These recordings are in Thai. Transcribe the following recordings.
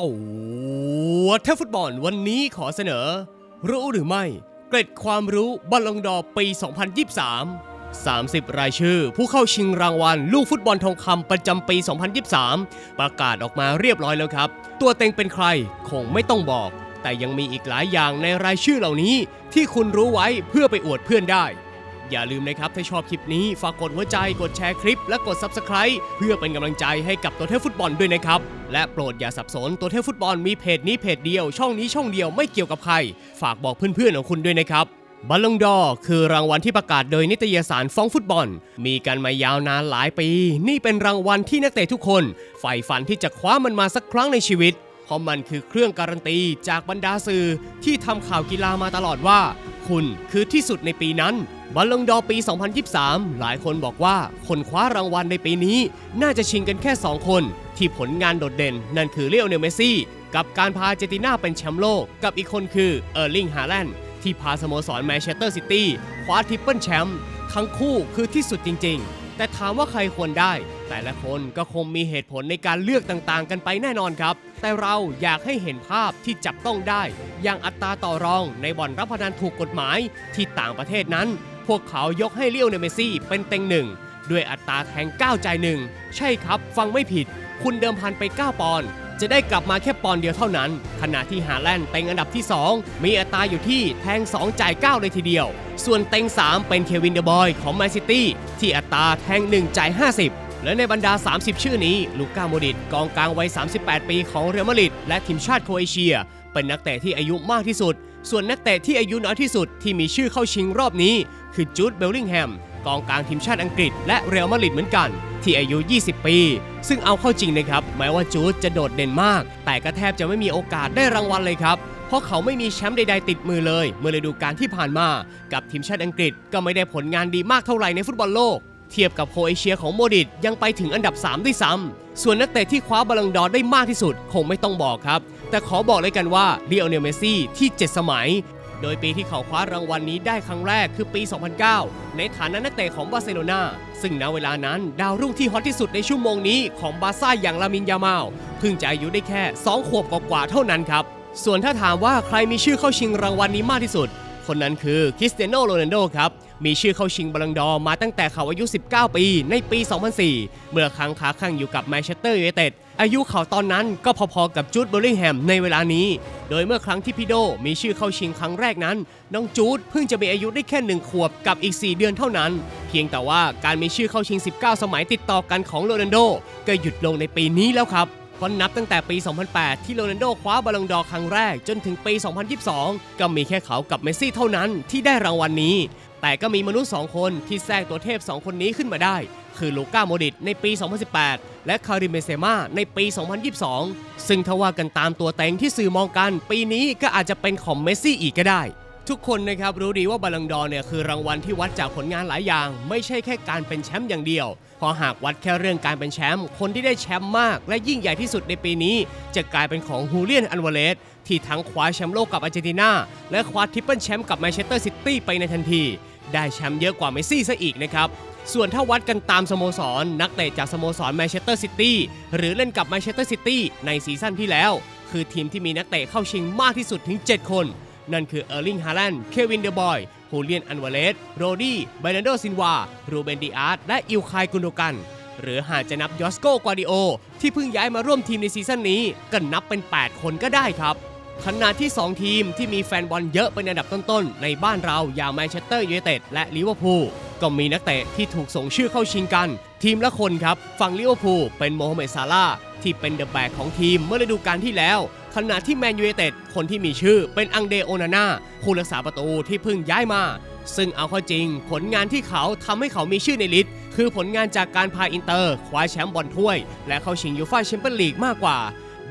ตัวเทพฟุตบอลวันนี้ขอเสนอ รู้หรือไม่ เกร็ดความรู้บอลลงดอร์ปี 2023 30 รายชื่อ ผู้เข้าชิงรางวัล ลูกฟุตบอลทองคำประจำปี 2023 ประกาศออกมาเรียบร้อยแล้วครับ ตัวเต็งเป็นใครคงไม่ต้องบอก แต่ยังมีอีกหลายอย่างในรายชื่อเหล่านี้ ที่คุณรู้ไว้เพื่อไปอวดเพื่อนได้อย่าลืมนะครับ ถ้าชอบคลิปนี้ ฝากกดหัวใจ กดแชร์คลิป และกด Subscribe เพื่อเป็นกำลังใจให้กับตัวเทพฟุตบอลด้วยนะครับ และโปรดอย่าสับสนตัวเทพฟุตบอลมีเพจนี้เพจเดียว ช่องนี้ช่องเดียวไม่เกี่ยวกับใคร ฝากบอกเพื่อนๆของคุณด้วยนะครับบัลลงดอร์คือรางวัลที่ประกาศโดยนิตยสารฟองฟุตบอล มีกันมายาวนานหลายปี นี่เป็นรางวัลที่นักเตะทุกคนใฝ่ฝันที่จะคว้ามันมาสักครั้งในชีวิต เพราะมันคือเครื่องการันตีจากบรรดาสื่อที่ทำข่าวกีฬามาตลอดว่า คุณคือที่สุดในปีนั้นบอลลงดอร์ปี 2023 หลายคนบอกว่าคนคว้ารางวัลในปีนี้ น่าจะชิงกันแค่ 2 คน ที่ผลงานโดดเด่น นั่นคือเลโอเนลเมซี่ กับการพาเจตินาเป็นแชมป์โลก กับอีกคนคือเออร์ลิงฮาแลนด์ที่พาสโมสรแมนเชสเตอร์ซิตี้คว้าทริปเปิลแชมป์ทั้งคู่คือที่สุดจริง ๆ แต่ถามว่าใครควรได้ แต่ละคนก็คงมีเหตุผลในการเลือกต่างๆ กันไปแน่นอนครับ แต่เราอยากให้เห็นภาพที่จับต้องได้ อย่างอัตราต่อรองในบ่อนรับพนันถูกกฎหมายที่ต่างประเทศนั้น พวกเขายกให้เลี้ยวเนลเมซี่เป็นเต็งหนึ่ง ด้วยอัตราแทง9จ่ายหนึ่งใช่ครับ ฟังไม่ผิด คุณเดิมพันไป 9 ปอนด์จะได้กลับมาแค่ปอนด์เดียวเท่านั้น ขณะที่ฮาแลนด์เต็งอันดับที่ 2 มีอัตราอยู่ที่แทง 2 จ่าย 9 เลยทีเดียว ส่วนเต็ง 3 เป็นเควินเดอะบอยของแมนซิตี้ที่อัตราแทง 1 จ่าย 50และในบรรดา 30 ชื่อนี้ ลูก้าโมดิต กองกลางวัย 38 ปีของเรอัลมาดริดและทีมชาติโครเอเชีย เป็นนักเตะที่อายุมากที่สุด ส่วนนักเตะที่อายุน้อยที่สุดที่มีชื่อเข้าชิงรอบนี้ คือจูดเบลลิงแฮม กองกลางทีมชาติอังกฤษและเรอัลมาดริดเหมือนกัน ที่อายุ 20 ปี ซึ่งเอาเข้าจริงนะครับ แม้ว่าจูดจะโดดเด่นมาก แต่ก็แทบจะไม่มีโอกาสได้รางวัลเลยครับ เพราะเขาไม่มีแชมป์ใดๆติดมือเลย เมื่อฤดูกาลที่ผ่านมา กับทีมชาติอังกฤษก็ไม่ได้ผลงานดีมากเท่าไหร่ในฟุตบอลโลกเทียบกับโคเอเชียของโมดิตยังไปถึงอันดับ 3 ด้วยซ้ำ ส่วนนักเตะที่คว้าบอลลังดอร์ได้มากที่สุด คงไม่ต้องบอกครับ แต่ขอบอกเลยกันว่าเรียลเนลเมซี่ที่ 7 สมัย โดยปีที่เขาคว้ารางวัลนี้ได้ครั้งแรกคือปี 2009 ในฐานะนักเตะของบาร์เซโลนาซึ่งณเวลานั้นดาวรุ่งที่ฮอตที่สุดในชั่วโมงนี้ของบาร์ซ่าอย่างลามินยามาลเพิ่งจะอายุได้แค่ 2 ขวบกว่าๆเท่านั้นครับ ส่วนถ้าถามว่าใครมีชื่อเข้าชิงรางวัลนี้มากที่สุด คนนั้นคือคริสเตียโนโรนัลโดครับมีชื่อเข้าชิงบอลลังดอมาตั้งแต่เขาอายุ 19 ปี ในปี 2004 เมื่อครั้งค้าข้างอยู่กับแมนเชสเตอร์ยูไนเต็ด อายุเขาตอนนั้นก็พอๆกับจูดเบลลิงแฮมในเวลานี้ โดยเมื่อครั้งที่พี่โดมีชื่อเข้าชิงครั้งแรกนั้น น้องจูดเพิ่งจะมีอายุได้แค่หนึ่งขวบกับอีก 4 เดือนเท่านั้น เพียงแต่ว่าการมีชื่อเข้าชิง 19 สมัยติดต่อกันของโรนัลโด ก็หยุดลงในปีนี้แล้วครับเพราะนับตั้งแต่ปี 2008 ที่โรนัลโดคว้าบอลลงดอครั้งแรกจนถึงปี 2022 ก็มีแค่เขากับเมสซี่เท่านั้นที่ได้รางวัลนนี้ แต่ก็มีมนุษย์ 2 คนที่แทรกตัวเทพ 2 คนนี้ขึ้นมาได้ คือลูก้าโมดิตในปี 2018 และคาริมเบเซม่าในปี 2022 ซึ่งถ้าว่ากันตามตัวเต็งที่สื่อมองกัน ปีนี้ก็อาจจะเป็นของเมสซี่อีกก็ได้ ทุกคนนะครับรู้ดีว่าบอลลังดอร์เนี่ยคือรางวัลที่วัดจากผลงานหลายอย่าง ไม่ใช่แค่การเป็นแชมป์อย่างเดียวพราะหากวัดแค่เรื่องการเป็นแชมป์คนที่ได้แชมป์มาก และยิ่งใหญ่ที่สุดในปีนี้ จะกลายเป็นของฮูเลียนอันวาเลสที่ทั้งคว้าแชมป์โลกกับอาร์เจนตินาและคว้าทริปเปิลแชมป์กับแมนเชสเตอร์ซิตี้ไปในทันที ได้แชมป์เยอะกว่าเมสซี่ซะอีกนะครับ ส่วนถ้าวัดกันตามสโมสร นักเตะจากสโมสรแมนเชสเตอร์ซิตี้หรือเล่นกับแมนเชสเตอร์ซิตี้ในซีซั่นที่แล้ว คือทีมที่มีนักเตะเข้าชิงมากที่สุดถึง 7 คน นั่นคือเออร์ลิง ฮาแลนด์ เควิน เดอบอยฮูเลียน อันวาเลส โรดี้ไบรนโด ซินวา รูเบนดิอาร์ต และอิลคายกุนโดกัน หรือหากจะนับยอสโกกวาดิโอ ที่เพิ่งย้ายมาร่วมทีมในซีซั่นนี้ก็นับเป็น 8 คนก็ได้ครับ ขณะที่ 2 ทีมที่มีแฟนบอลเยอะเป็นอันดับต้นๆ ในบ้านเราอย่างแมนเชสเตอร์ยูไนเต็ดและลิเวอร์พูลก็มีนักเตะที่ถูกส่งชื่อเข้าชิงกัน ทีมละคนครับ ฝั่งลิเวอร์พูลเป็นโมฮัมเหม็ดซาลาที่เป็นเดอะแบกของทีมเมื่อฤดูกาลที่แล้ว ขณะที่แมนยูไนเต็ดคนที่มีชื่อเป็นอังเดโอนาน่าผู้รักษาประตูที่เพิ่งย้ายมา ซึ่งเอาเข้าจริง ผลงานที่เขาทำให้เขามีชื่อในลิสต์คือผลงานจากการพาอินเตอร์คว้าแชมป์บอลถ้วย และเข้าชิงยูฟ่าแชมเปี้ยนลีกมากกว่า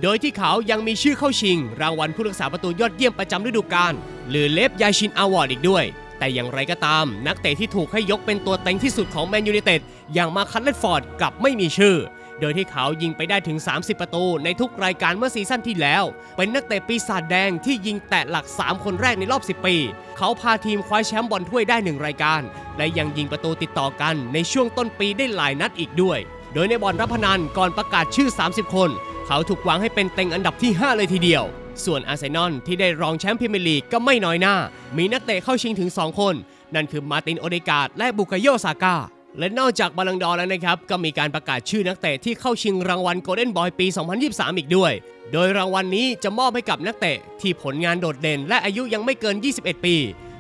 โดยที่เขายังมีชื่อเข้าชิง รางวัลผู้รักษาประตูยอดเยี่ยมประจำฤดูกาลหรือเลฟยาชินอวอร์ดอีกด้วย แต่อย่างไรก็ตาม นักเตะที่ถูกให้ยกเป็นตัวเต็งที่สุดของแมนยูไนเต็ดอย่างมาคัตเลตฟอร์ดกลับไม่มีชื่อ โดยที่เขายิงไปได้ถึง 30 ประตูในทุกรายการเมื่อซีซั่นที่แล้ว เป็นนักเตะปีศาจแดงที่ยิงแตะหลัก 3 คนแรกในรอบ 10 ปี เขาพาทีมคว้าแชมป์บอลถ้วยได้ 1 รายการ และยังยิงประตูติดต่อกันในช่วงต้นปีได้หลายนัดอีกด้วย โดยในบอลรับพนันก่อนประกาศชื่อ 30 คน เขาถูกวางให้เป็นเต็งอันดับที่ 5 เลยทีเดียว ส่วนอาร์เซนอลที่ได้รองแชมป์พรีเมียร์ลีกก็ไม่น้อยหน้า มีนักเตะเข้าชิงถึง 2 คน นั่นคือมาตินโอเดกาดและบุกาโยซาก้าและนอกจากบอลลังดอร์แล้วนะครับ ก็มีการประกาศชื่อนักเตะที่เข้าชิงรางวัลโกลเด้นบอยปี 2023 อีกด้วย โดยรางวัลนี้จะมอบให้กับนักเตะที่ผลงานโดดเด่น และอายุยังไม่เกิน 21 ปี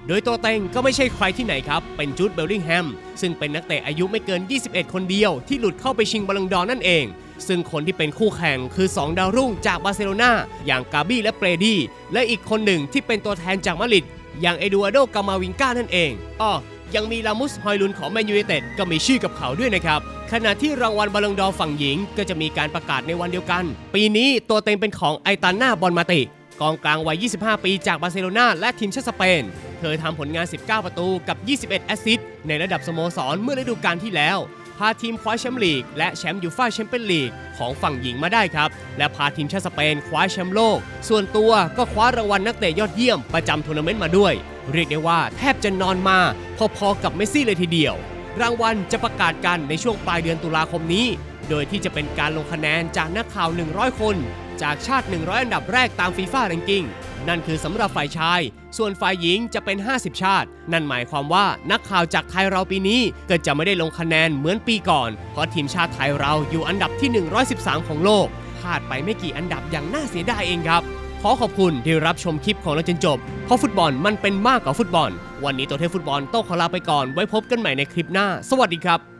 โดยตัวเต็งก็ไม่ใช่ใครที่ไหนครับ เป็นจูดเบลลิงแฮม ซึ่งเป็นนักเตะอายุไม่เกิน 21 คนเดียว ที่หลุดเข้าไปชิงบอลลังดอร์นั่นเอง ซึ่งคนที่เป็นคู่แข่งคือ 2 ดาวรุ่งจากบาร์เซโลนาอย่างกาบี้และเปรดี้และอีกคนหนึ่งที่เป็นตัวแทนจากมาดริดอย่างเอดูอาโดกามาวิงกานั่นเองอ้อยังมีลามุสฮอยลุนของแมนยูไนเต็ดก็มีชื่อกับเขาด้วยนะครับ ขณะที่รางวัลบอลลงดอฝั่งหญิง ก็จะมีการประกาศในวันเดียวกัน ปีนี้ตัวเต็งเป็นของไอตาน่าบอลมาติ กองกลางวัย 25 ปีจากบาร์เซโลนาและทีมชาติสเปน เธอทำผลงาน 19 ประตูกับ 21 แอสซิสต์ในระดับสโมสรเมื่อฤดูกาลที่แล้ว พาทีมคว้าแชมป์ลีก และแชมป์ยูฟ่าแชมเปี้ยนลีกของฝั่งหญิงมาได้ครับ และพาทีมชาติสเปนคว้าแชมป์โลก ส่วนตัวก็คว้ารางวัลนักเตะยอดเยี่ยมประจำทัวร์นาเมนต์มาด้วย เรียกได้ว่าแทบจะนอนมา พอๆกับเมสซี่เลยทีเดียว รางวัลจะประกาศกันในช่วงปลายเดือนตุลาคมนี้ โดยที่จะเป็นการลงคะแนนจากนักข่าว 100 คน จากชาติ 100 อันดับแรกตามฟีฟ่าแรงกิ้ง นั่นคือสำหรับฝ่ายชาย ส่วนฝ่ายหญิงจะเป็น 50 ชาติ นั่นหมายความว่านักข่าวจากไทยเราปีนี้ก็จะไม่ได้ลงคะแนนเหมือนปีก่อน เพราะทีมชาติไทยเราอยู่อันดับที่ 113 ของโลกพลาดไปไม่กี่อันดับอย่างน่าเสียดายเองครับ ขอขอบคุณที่รับชมคลิปของเราจนจบ เพราะฟุตบอลมันเป็นมากกว่าฟุตบอล วันนี้ตัวเทพฟุตบอลต้องขอลาไปก่อน ไว้พบกันใหม่ในคลิปหน้า สวัสดีครับ